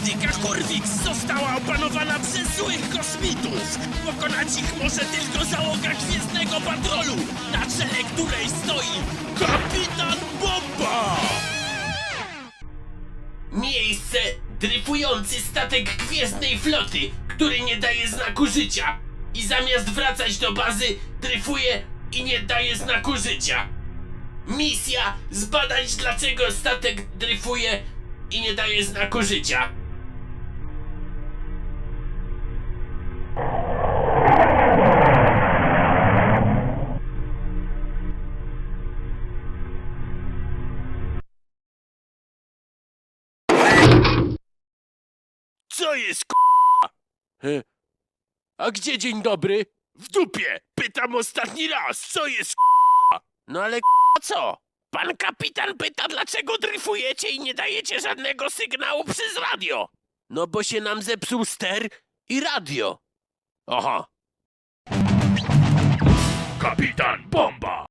Galaktyka Korwix została opanowana przez złych kosmitów. Pokonać ich może tylko załoga Gwiezdnego Patrolu, na czele której stoi Kapitan Bomba! Miejsce dryfujący statek Gwiezdnej Floty, który nie daje znaku życia. I zamiast wracać do bazy, dryfuje i nie daje znaku życia. Misja zbadać dlaczego statek dryfuje i nie daje znaku życia. Co jest k***a? A gdzie dzień dobry? W dupie! Pytam ostatni raz, co jest k***a? No ale k***a co? Pan kapitan pyta, dlaczego dryfujecie i nie dajecie żadnego sygnału przez radio. No bo się nam zepsuł ster i radio. Aha.